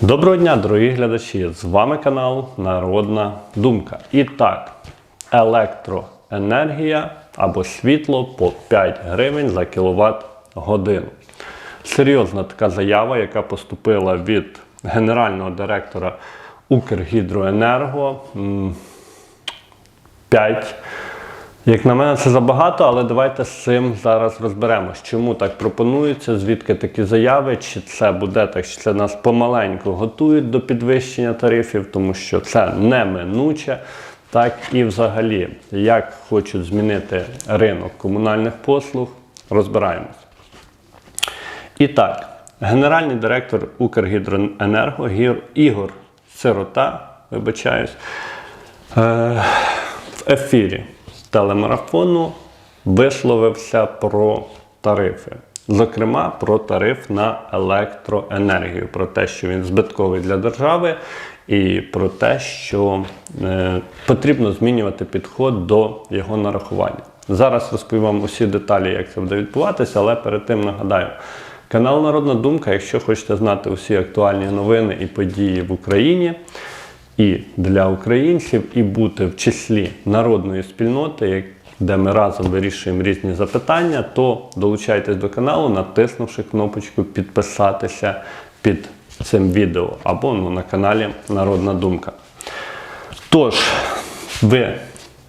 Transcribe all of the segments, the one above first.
Доброго дня, дорогі глядачі! З вами канал Народна Думка. І так, електроенергія або світло по 5 гривень за кіловат годину. Серйозна така заява, яка поступила від генерального директора Укргідроенерго. 5. Як на мене, це забагато, але давайте з цим зараз розберемось. Чому так пропонується, звідки такі заяви, чи це буде так, чи це нас помаленьку готують до підвищення тарифів, тому що це неминуче. Так і взагалі, як хочуть змінити ринок комунальних послуг, розбираємось. І так, генеральний директор Укргідроенерго Ігор Сирота, вибачаюсь, е, в ефірі телемарафону висловився про тарифи. Зокрема, про тариф на електроенергію, про те, що він збитковий для держави, і про те, що е, потрібно змінювати підход до його нарахування. Зараз розповім вам усі деталі, як це буде відбуватися, але перед тим нагадаю. Канал Народна Думка, якщо хочете знати усі актуальні новини і події в Україні і для українців, і бути в числі народної спільноти, де ми разом вирішуємо різні запитання, то долучайтесь до каналу, натиснувши кнопочку підписатися під цим відео або ну, на каналі Народна Думка. Тож, ви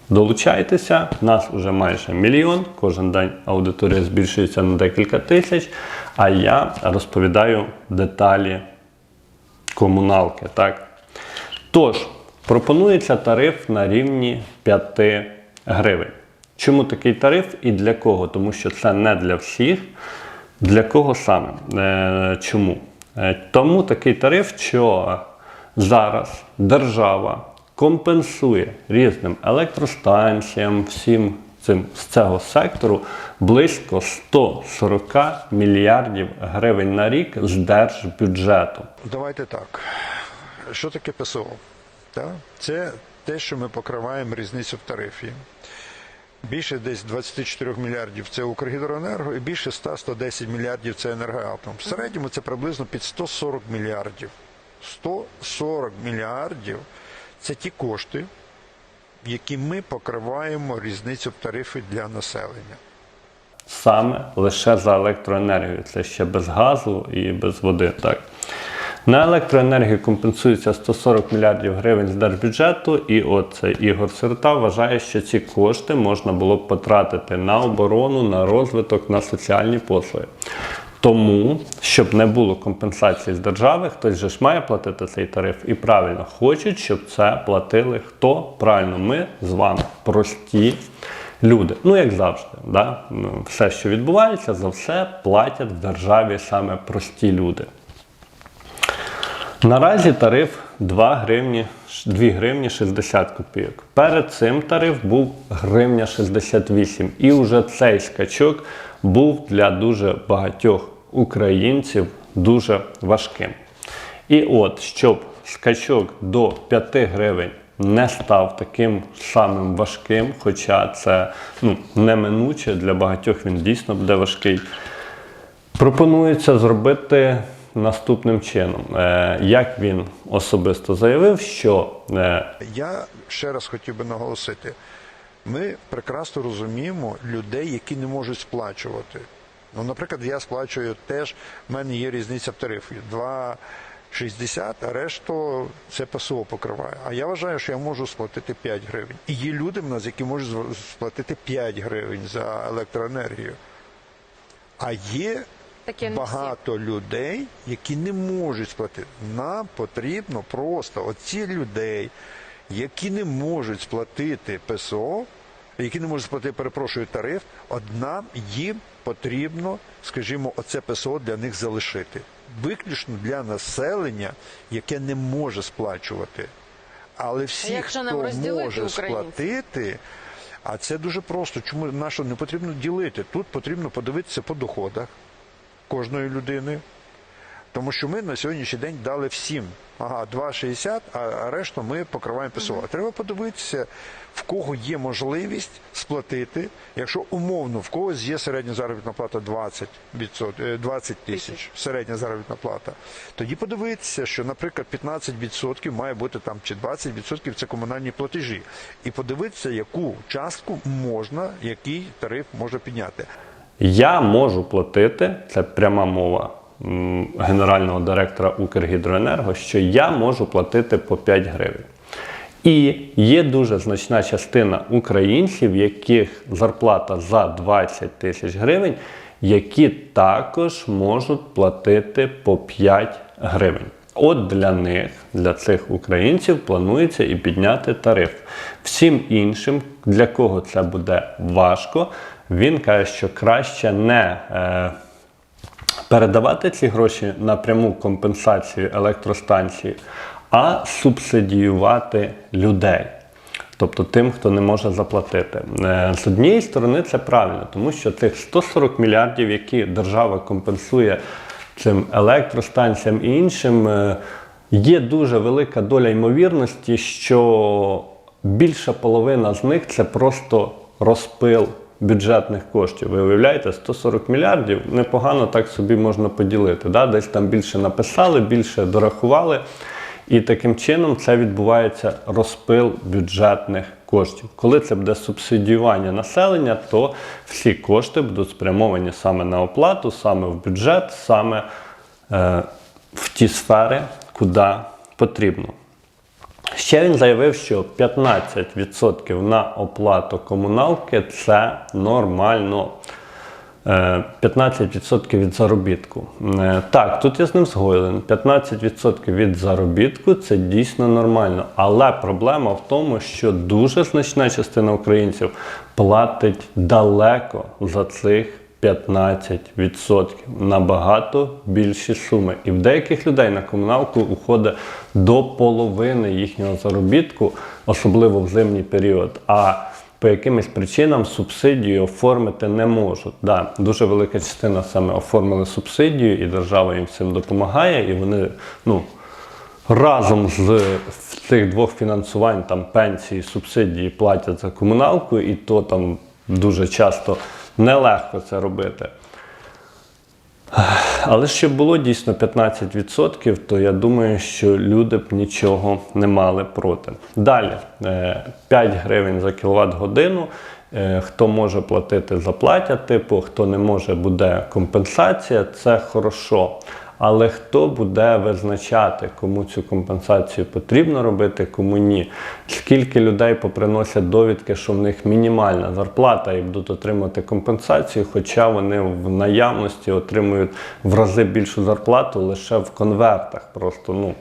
долучайтеся, нас вже майже мільйон. Кожен день аудиторія збільшується на декілька тисяч. А я розповідаю деталі комуналки. Так? Тож, пропонується тариф на рівні 5 гривень. Чому такий тариф і для кого? Тому що це не для всіх. Для кого саме? Е, чому? Е, тому такий тариф, що зараз держава компенсує різним електростанціям, всім цим з цього сектору близько 140 мільярдів гривень на рік з держбюджету. Давайте так. Що таке ПСО? Це те, що ми покриваємо різницю в тарифі. Більше десь 24 мільярдів це Укргідроенерго і більше 100-110 мільярдів це енергоатом. В середньому це приблизно під 140 мільярдів. 140 мільярдів це ті кошти, які ми покриваємо різницю в тарифі для населення. саме лише за електроенергію. Це ще без газу і без води. Так. На електроенергію компенсується 140 мільярдів гривень з держбюджету, і от це Ігор Сирота вважає, що ці кошти можна було б потратити на оборону, на розвиток, на соціальні послуги. Тому, щоб не було компенсації з держави, хтось же ж має платити цей тариф. І правильно хочуть, щоб це платили хто? Правильно, ми з вами, прості люди. Ну, як завжди, да? Все, що відбувається, за все платять в державі саме прості люди. Наразі тариф 2 гривні, 2 гривні 60 копійок. Перед цим тариф був гривня 68. І вже цей скачок був для дуже багатьох українців дуже важким. І от, щоб скачок до 5 гривень не став таким самим важким, хоча це ну, неминуче, для багатьох він дійсно буде важкий. Пропонується зробити наступним чином. Е, Як він особисто заявив, що е, Я ще раз хотів би наголосити: ми прекрасно розуміємо людей, які не можуть сплачувати. Ну, наприклад, я сплачую теж, в мене є різниця в тарифі 2,60, а решту це ПСО покриває. А я вважаю, що я можу сплатити 5 гривень. І є люди в нас, які можуть сплатити 5 гривень за електроенергію. А є Таке не багато людей, які не можуть сплатити. Нам потрібно просто оці людей, які не можуть сплатити ПСО, які не можуть сплатити, перепрошую, тариф, одна їм потрібно, скажімо, оце ПСО для них залишити. Виключно для населення, яке не може сплачувати. Але всі, хто може сплатити, а це дуже просто. Чому нащо не потрібно ділити? Тут потрібно подивитися по доходах кожної людини. Тому що ми на сьогоднішній день дали всім. Ага, 2,60, а решту ми покриваємо ПСО. Треба подивитися, в кого є можливість сплатити, якщо умовно в когось є середня заробітна плата 20, відсот- е, 20 тисяч, середня заробітна плата. Тоді подивитися, що, наприклад, 15% має бути там чи 20% це комунальні платежі. І подивитися, яку частку можна, який тариф може підняти. Я можу платити, це пряма мова генерального директора Укргідроенерго, що я можу платити по 5 гривень. І є дуже значна частина українців, яких зарплата за 20 тисяч гривень, які також можуть платити по 5 гривень. От для них, для цих українців, планується і підняти тариф. Всім іншим, для кого це буде важко, він каже, що краще не е, передавати ці гроші на пряму компенсацію електростанції, а субсидіювати людей. Тобто тим, хто не може заплатити. Е, З однієї сторони, це правильно, тому що цих 140 мільярдів, які держава компенсує цим електростанціям і іншим, е, є дуже велика доля ймовірності, що більша половина з них це просто розпил бюджетних коштів. Ви уявляєте, 140 мільярдів непогано так собі можна поділити. Да? Десь там більше написали, більше дорахували. І таким чином це відбувається розпил бюджетних коштів. Коли це буде субсидіювання населення, то всі кошти будуть спрямовані саме на оплату, саме в бюджет, саме е, в ті сфери, куди потрібно. Ще він заявив, що 15% на оплату комуналки це нормально. Е, 15% від заробітку. Е, Так, тут я з ним згоден. 15% від заробітку це дійсно нормально. Але проблема в тому, що дуже значна частина українців платить далеко за цих 15%. Набагато більші суми. І в деяких людей на комуналку уходить до половини їхнього заробітку, особливо в зимній період. А по якимось причинам субсидію оформити не можуть. Да, дуже велика частина саме оформили субсидію, і держава їм цим допомагає, і вони ну, разом з цих двох фінансувань, там пенсії, субсидії платять за комуналку, і то там дуже часто нелегко це робити. Але щоб було дійсно 15%, то я думаю, що люди б нічого не мали проти. Далі е, 5 гривень за кіловат годину. Е, Хто може платити, заплатять. Типу, хто не може, буде компенсація. Це хорошо. Але хто буде визначати, кому цю компенсацію потрібно робити, кому ні? Скільки людей поприносять довідки, що в них мінімальна зарплата і будуть отримати компенсацію, хоча вони в наявності отримують в рази більшу зарплату лише в конвертах. Просто ну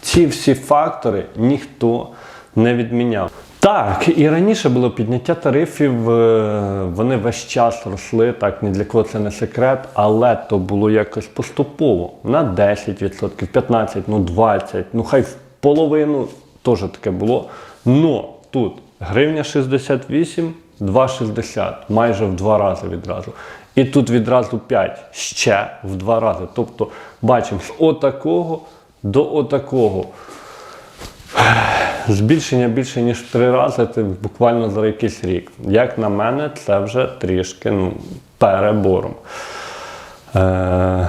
ці всі фактори ніхто не відміняв. Так, і раніше було підняття тарифів, е, вони весь час росли, так ні для кого це не секрет, але то було якось поступово на 10%, 15%, ну 20%, ну хай в половину теж таке було. Но тут гривня 68, 2,60, майже в два рази відразу. І тут відразу 5, ще в два рази. Тобто бачимо з отакого до отакого. Збільшення більше ніж три рази це буквально за якийсь рік. Як на мене, це вже трішки ну, перебором. Е,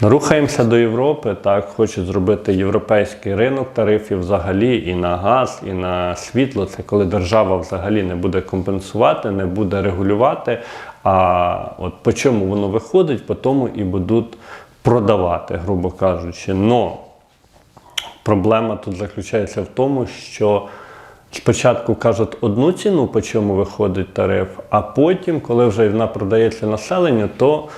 рухаємося до Європи, так, хочуть зробити європейський ринок тарифів взагалі і на газ, і на світло. Це коли держава взагалі не буде компенсувати, не буде регулювати. А от по чому воно виходить, по тому і будуть продавати, грубо кажучи. Но Проблема тут заключається в тому, що спочатку кажуть одну ціну, по чому виходить тариф, а потім, коли вже вона продається населенню, то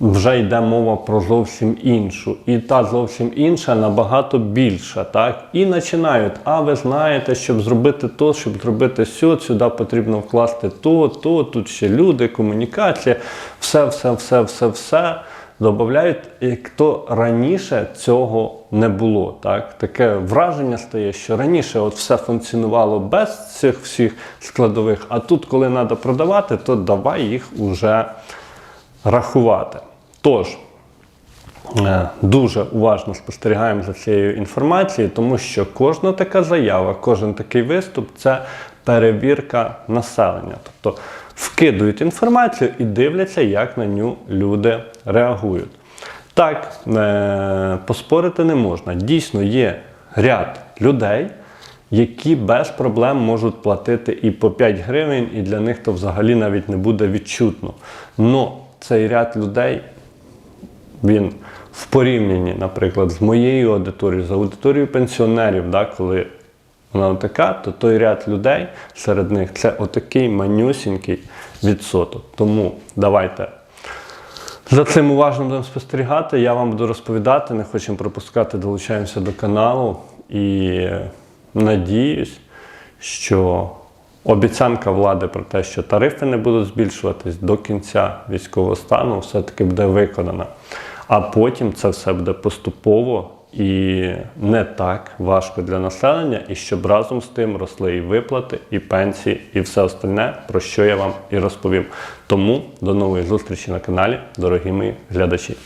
вже йде мова про зовсім іншу. І та зовсім інша набагато більша. Так? І починають, а ви знаєте, щоб зробити то, щоб зробити сьо, сюди потрібно вкласти то, то, тут ще люди, комунікація, все, все, все, все, все. Додають, як то раніше цього не було. Так? Таке враження стає, що раніше от все функціонувало без цих всіх складових, а тут, коли треба продавати, то давай їх уже рахувати. Тож, е, дуже уважно спостерігаємо за цією інформацією, тому що кожна така заява, кожен такий виступ це перевірка населення. Тобто вкидують інформацію і дивляться, як на ню люди реагують. Так, е, поспорити не можна. Дійсно, є ряд людей, які без проблем можуть платити і по 5 гривень, і для них то взагалі навіть не буде відчутно. Но цей ряд людей він в порівнянні, наприклад, з моєю аудиторією, з аудиторією пенсіонерів, да, коли вона така, то той ряд людей серед них це отакий манюсінький відсоток. Тому давайте за цим уважно будемо спостерігати. Я вам буду розповідати, не хочемо пропускати, долучаємося до каналу і надіюсь, що обіцянка влади про те, що тарифи не будуть збільшуватись до кінця військового стану, все-таки буде виконана. А потім це все буде поступово і не так важко для населення, і щоб разом з тим росли і виплати, і пенсії, і все остальне, про що я вам і розповім. Тому до нової зустрічі на каналі, дорогі мої глядачі.